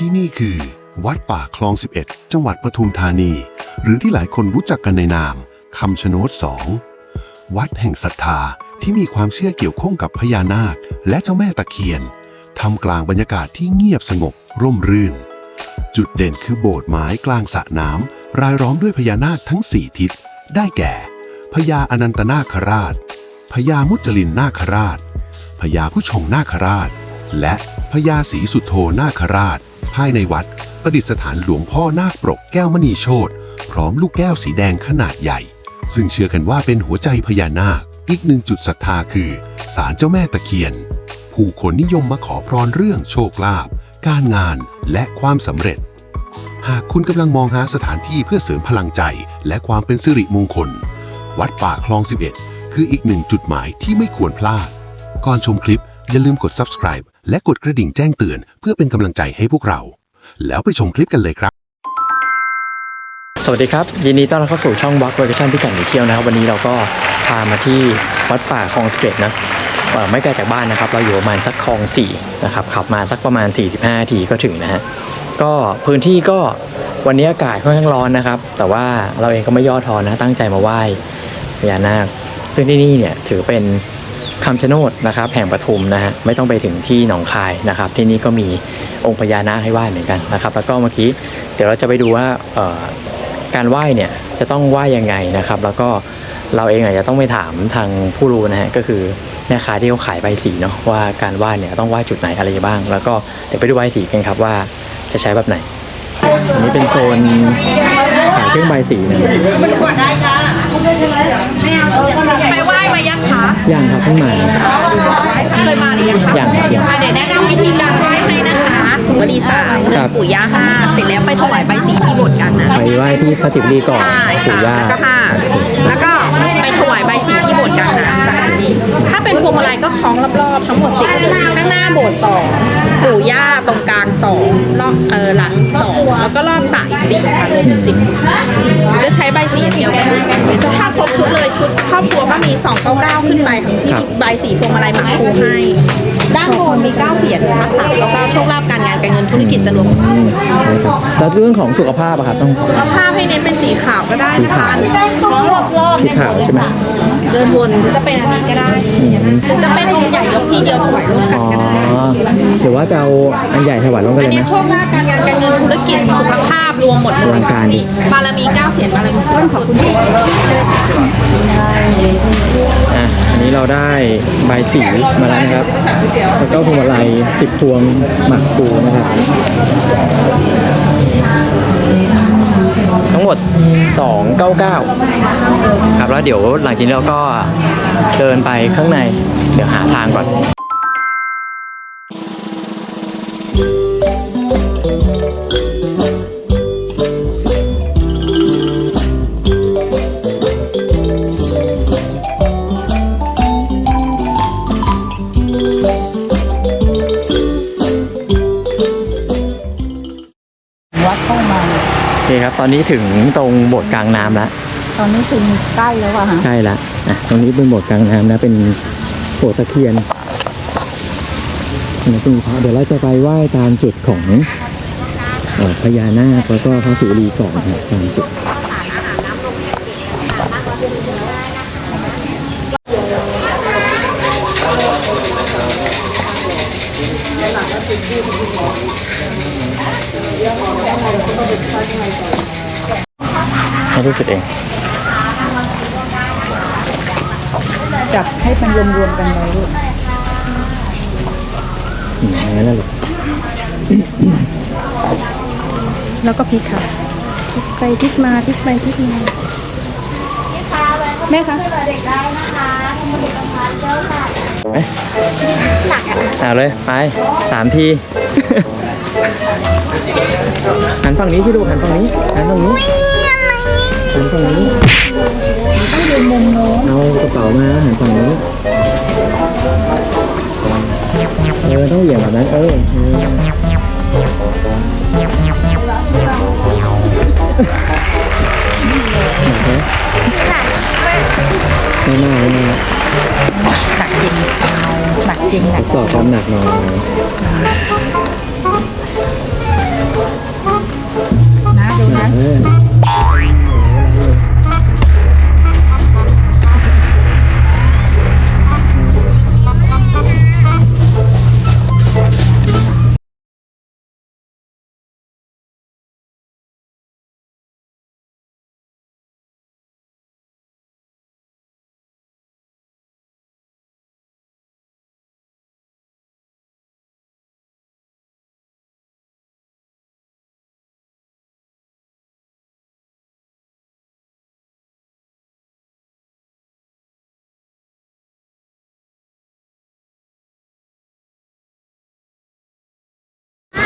ที่นี่คือ วัดป่าคลอง 11 จังหวัดปทุมธานี หรือที่หลายคนรู้จักกันในนามคำชะโนดสองวัดแห่งศรัทธาที่มีความเชื่อเกี่ยวข้องกับพญานาค และเจ้าแม่ตะเคียนทำกลางบรรยากาศที่เงียบสงบร่มรื่น จุดเด่นคือโบสถ์ไม้กลางสระน้ำรายล้อมด้วยพญานาคทั้งสี่ทิศ ได้แก่ พญาอนันตนาคราช พญามุจลินนาคราช พญาผู้ชงนาคราช และพญาศรีสุโธนาคราช ภายในวัด ประดิษฐานหลวงพ่อนาคปรกแก้วมณีโชตพร้อมลูกแก้วสีแดงขนาดใหญ่ ซึ่งเชื่อกันว่าเป็นหัวใจพญานาค อีกหนึ่งจุดศรัทธาคือศาลเจ้าแม่ตะเคียน ผู้คนนิยมมาขอพรเรื่องโชคลาภการงานและความสำเร็จ หากคุณกำลังมองหาสถานที่เพื่อเสริมพลังใจและความเป็นสิริมงคล วัดป่าคลอง 11 คืออีกหนึ่งจุดหมายที่ไม่ควรพลาด ก่อนชมคลิปอย่าลืมกด subscribe และกดกระดิ่งแจ้งเตือน เพื่อเป็นกำลังใจให้พวกเรา แล้วไปชมคลิปกันเลยครับ สวัสดีครับ ยินดีต้อนรับเข้าสู่ช่องวั k เวอร์ชันพิกัดหนีเที่ยวนะครับ วันนี้เราก็พามาที่วัดป่าคลองสิบเอ็ดนะเอ่อไม่ไกลจากบ้านนะครับ เราอยู่ประมาณสักคลองสี่นะครับขับมาสักประมาณ 45นาทีก็ถึงนะฮะก็พื้นที่ก็วันนี้อากาศค่อนข้างร้อนนะครับ แต่ว่าเราเองก็ไม่ย่อท้อนะตั้งใจมาไหว้พญานาคซึ่งที่นี่เนี่ยถือเป็น คำชะโนดนะครับแห่งปทุมนะฮะไม่ต้องไปถึงที่หนองคายนะครับ ที่นี่ก็มีองค์พญานาคให้ไหว้เหมือนกันนะครับ แล้วก็เมื่อกี้เดี๋ยวเราจะไปดูว่าการไหว้เนี่ยจะต้องไหว้ยังไงนะครับ แล้วก็เราเองอาจจะต้องไปถามทางผู้รู้นะฮะก็คือแม่ค้าที่เขาขายใบสีเนาะว่าการไหว้เนี่ยต้องไหว้จุดไหนอะไรบ้าง แล้วก็เดี๋ยวไปดูใบสีกันครับว่าจะใช้แบบไหนอันนี้เป็นโซนขายเครื่องใบสีนะไปไหว้ายัง คะย่างครับเพิ่งมาเคยมาหรือยังคะยังครับยังอะเดี๋ยวแนะนำวิธีการไหว้ให้นะคะวลีสามครับ ปู่ย่าห้าเสร็จแล้วไปถวายใบสีที่โบสถ์กันนะไปไหว้ที่พระศิวลีก่อนใช่ปู่สามย่าแล้วก็ห้าโอเคแล้วก็ไปถวายใบ ถ้าเป็นพวงมาลัยก็คล้องรอบๆทั้งหมดสิบจุดข้างหน้าโบสถ์สองปู่ย่าตรงกลางสองรอบเออหลังสองแล้วก็รอบสายอีกสี่ค่ะรวมเป็นสิบจะใช้ใบสีเดียวกันถ้าครบชุดเลยชุดครอบครัวก็มีสองเก้าเก้าขึ้นไปทั้งที่ใบสีพวงมาลัยมาคูให้ ด้านบนมีเก้าเสียนมาสามเก้าเก้าโชคลาภการงานการเงินธุรกิจจะรวมอืมใช่ครับแล้วเรื่องของสุขภาพอะครับต้อง สุขภาพให้เน้นเป็นสีขาวก็ได้สีนะขาคะวรอบรอบสีขาวใช่ไหม เดินวนจะเป็นอันนี้ก็ได้อืมหรือจะเป็นองค์ใหญ่ยกที่เดียวถวายร่วมกันอ๋อก็ได้หรือว่าจะเอาอันใหญ่ถวายลงกันอันเลยนี้นะโชคลาภการงานการเงินธุรกิจสุขภาพรวมหมดเลยอลังการดิบารมีเก้าเสียนบารมีส้นขอบคุณค่ะอะอันนี้เราได้ใบสีมาแล้วนะครับแล้วก็พวงมาลัยสิบพวงหมักปูนะครับทั้งหมด 299 ครับแล้วเดี๋ยวหลังจากนี้เราก็เดินไปข้างใน เดี๋ยวหาทางก่อน ตอนนี้ถึงตรงโบสถ์กลางน้ำแล้ว ตอนนี้ถึงใกล้แล้วอะฮะใช่ละอะตรงนี้เป็นโบสถ์กลางน้ำนะเป็นโบสถ์ตะเคียนนะตรงนี้พระเดี๋ยวเราจะไปไหว้ตามจุดของเอ่อพญานาคแล้วก็พระศิวลีก่อนครับตามจุด ให้รู้สึกเอง จับให้มันรวมๆกันเลยลูกอืมอย่างนั้นแหละลูกแล้วก็พลิกค่ะพลิกไปพลิกมาพลิกไปพลิกมาแม่คะเอ๊ะเอาเลย ไปสามที หันฝั่งนี้ที่ดูหันฝั่งนี้หันฝั่งนี้หันฝั่งนี้ต้องเดินมุมน้นเอากระเป๋ามาหันฝั่งนี้เออต้องเหวี่ยบแบบนั้นเออ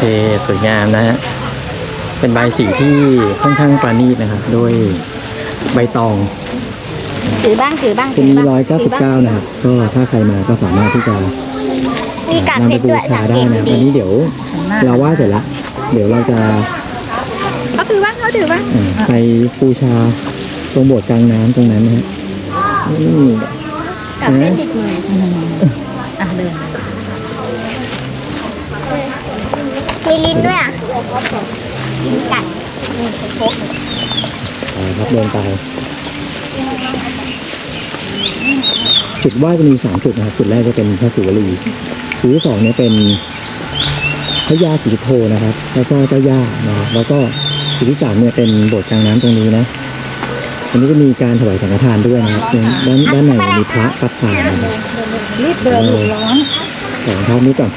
เคสวยงามนะฮะเป็นใบสีที่ค่อนข้างประณีตนะครับด้วยใบตองถือบ้างถือบ้างชิ้นนี้ถืร้อยเก้าสิบถืเก้านะครับก็ถ้าใครมาก็สามารถที่จะมีกากนำเพไปชรบูด้วยชาได้นะดีวันนี้เดี๋ยว เราไหว่าเสร็จแล้วเดี๋ยวเราจะเขาถือบ้างเขาถือบ้างเอ่อไปบูชาตรงโบสถ์กลางน้ำตรงนั้นนะฮะนี่ กากเพชรติดมืออะเดิน มีลิ้นด้วยอะลิ้นกัดไปครับเดินไปจุดไหว้จะมีสามจุดนะครับ จุดแรกจะเป็นพระศิวลีจุดที่สองเนี่ยเป็นพระยาสีโทนะครับ แล้วก็เจ้าย่านะครับแล้วก็จุดที่สามเนี่ยเป็นโบสถ์กลางน้ำตรงนี้นะอันนี้ก็มีการถวายสังฆทานด้วยนะครับด้านด้านในเนี่ยมีพระประธานนะครับรีบเดินร้อนสองท่านนี้ก่อน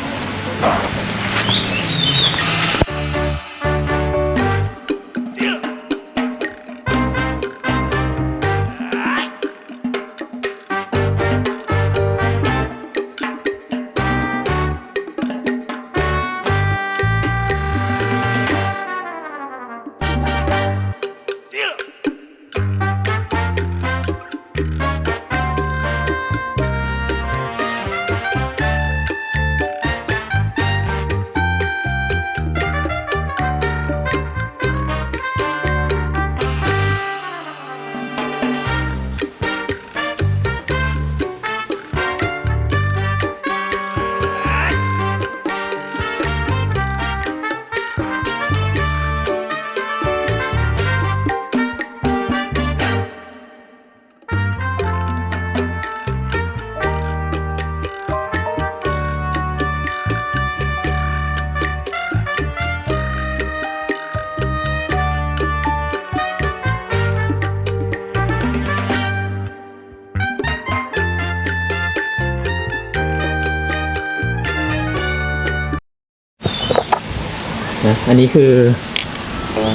นะอันนี้คือ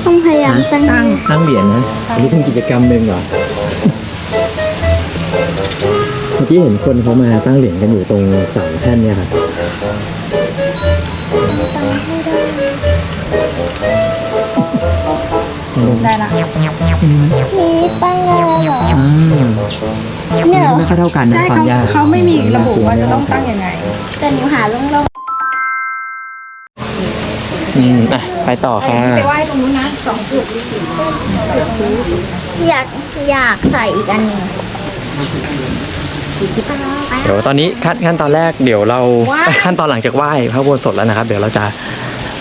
ต้องพยายามตั้งตั้งเหรียญนะอันนี้เป็นกิจกรรมหนึ่งเหรอเมื่อกี้เห็นคนเขามาตั้งเหรียญกันอยู่ตรงเสาแท่นเนี่ยครับได้ละมีตั้งอะไรเหรออืมเนี่ยเหรอไม่ค่อยเท่ากันนะใช่ความเขายากเขาไม่มีระบุว่าจะต้องตั้งยังไงแต่หนูหาลงล งอืมอะไปต่อค่ะ ไปไหว้ตรงนู้นนะสองจุดอยากอยากใส่อีกอันหนึ่งเดี๋ยวตอนนี้ขั้นขั้นตอนแรกเดี๋ยวเราเอ้ยขั้นตอนหลังจากไหว้พระอุโบสถแล้วนะครับ เดี๋ยวเราจะ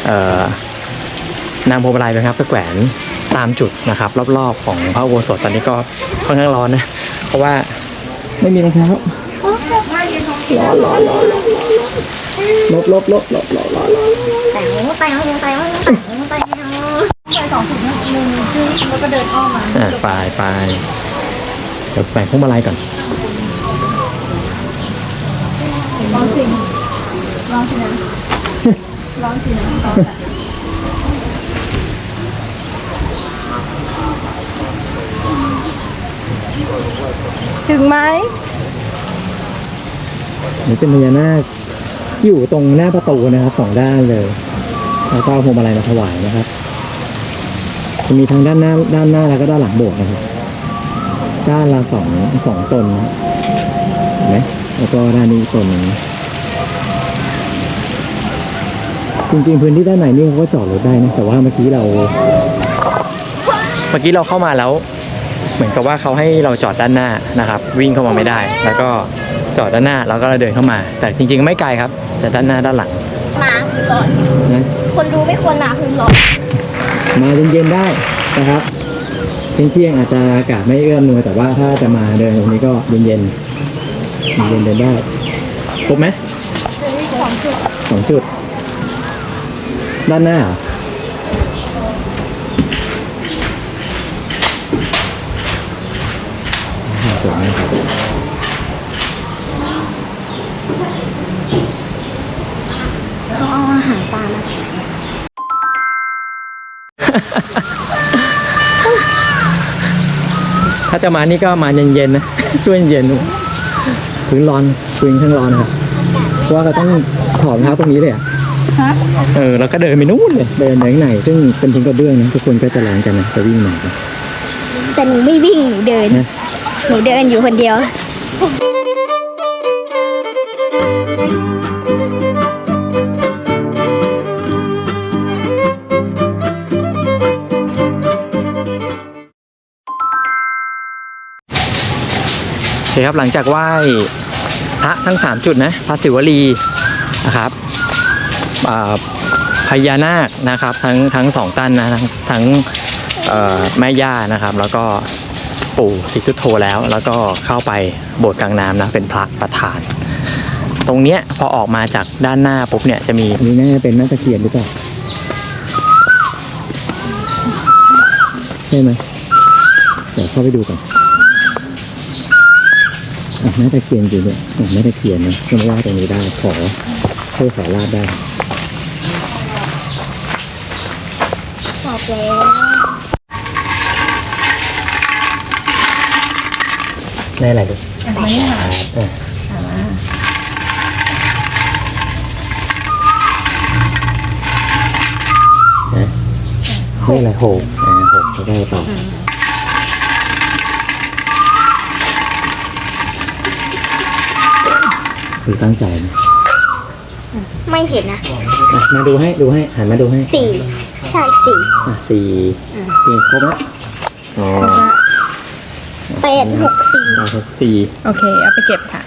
เอ่อนำพวงมาลัยนะครับไปแขวนตามจุดนะครับ รอบๆของพระอุโบสถตอนนี้ก็ค่อนข้างร้อนนะ เพราะว่าไม่มีรองเท้าร้อนร้อนร้อนลบลบลบลบลบลบ แต่งแต่งแต่งแต่งแต่งแล้วก็เดินอ้อมมาอะไปไปเดี๋ยวแขวนพวงมาลัยก่อนร้อนสิร้อนสินะร้อนสินะร้อนถึงไหมนี่เป็นพญานาคอยู่ตรงหน้าประตูนะครับสองด้านเลย แล้วก็เอาพวงมาลัยมาถวายนะครับจะมีทั้งด้านหน้าด้านหน้าแล้วก็ด้านหลังโบสถ์นะครับด้านละสองสองตนนะเห็นไหมแล้วก็ด้านนี้อีกตนหนึงจริงๆพื้นที่ด้านในนี่เขาก็จอดรถได้นะแต่ว่าเมื่อกี้เรา เมื่อกี้เราเข้ามาแล้ว เหมือนกับว่าเขาให้เราจอดด้านหน้านะครับ วิ่งเข้ามาไม่ได้ แล้วก็จอดด้านหน้าแล้วก็เดินเข้ามา แต่จริง ๆ ไม่ไกลครับจะด้านหน้าด้านหลังมาก่อนนะ คนดูไม่ควรมาคือหรอก มาเย็นๆได้นะครับเที่ยงๆอาจจะอากาศไม่เอื้อมหน่วยแต่ว่าถ้าจะมาเดินตรงนี้ก็เย็นๆเย็นๆเดินได้ครบไหมสองจุด ด้านหน้าเหรอสวยมากครับต้องเอาอาหารปลามา ถ้าจะมานี่ก็มาเย็นๆนะ ช่วยเย็นๆพื้นร้อนพื้นข้างร้อนนะครับเพราะว่าเราต้องถอดรองเท้าตรงนี้เลยอะฮะเออแล้วก็เดินไปนู่นเลยเดินไปข้างในซึ่งเป็นทิ้งกระเบื้องนะทุกคนก็จะลองกันนะจะวิ่งหน่อยแต่หนูไม่วิ่งหนูเดินนะหนูเดินอยู่คนเดียว คครับหลังจากไหว้พระทั้ง 3 จุดนะพระศิวลีนะครับพญานาคนะครับทั้งทั้งสองตั้นนะทั้งทั้งแม่ย่านะครับ แล้วก็ปู่สิจุโธแล้ว แล้วก็เข้าไปโบสถ์กลางน้ำนะเป็นพระประธาน ตรงเนี้ยพอออกมาจากด้านหน้าปุ๊บเนี่ยจะมีนนี้น่าจะเป็นแม่ตะเคียนหรือเปล่าใช่ไหมเดี๋ยวเข้าไปดูกันอะ แม่ตะเคียนจริงด้วยอะแม่ตะเคียนนะไม่ว่าตรงนี้ได้ขอช่วยขอลาดได้บอกแล้วได้อะไรดูมานี่ค่ะอะนะได้อะไรหกอ่าหกก็ได้เป ล่าคือตั้งใจนะไม่เห็นนะอะมาดูให้ดูให้หันมาดูให้สี่ใช่สี่อะสี่สี่ครบแล้วอ๋อแปดหกสี่อะหกสี่โอเค เอาไปเก็บค่ะ